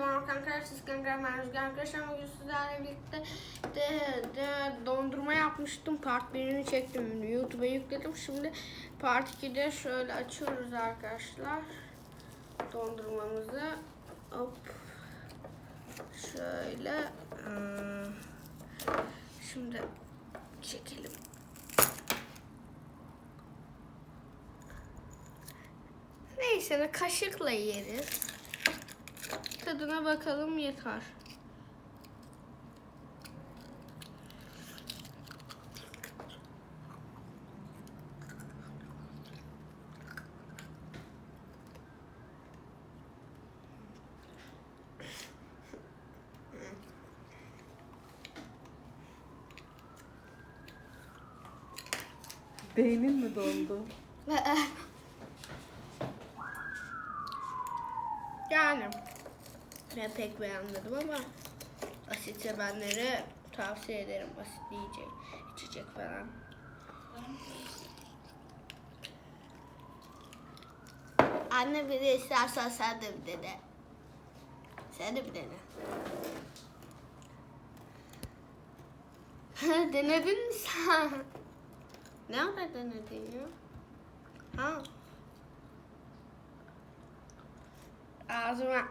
ben Hakan Kara, siz Kanka, ben arkadaşlar. Bugün sizlerle birlikte de, de dondurma yapmıştım. Part 1'ini çektim. YouTube'a yükledim. Şimdi Part 2'de şöyle açıyoruz arkadaşlar. Dondurmamızı. Hop. Şöyle. ıı, Şimdi çekelim. Neyse kaşıkla yeriz. Tadına bakalım yeter. Beynin mi dondu? Yani ben pek beğenmedim ama asit sevenlere tavsiye ederim asitli yiyecek, içecek falan. Anne bir de istersen sen de bir dene. Sen de bir dene. Denedin mi sen? Ne ara denedin ya? Ha. Ağzıma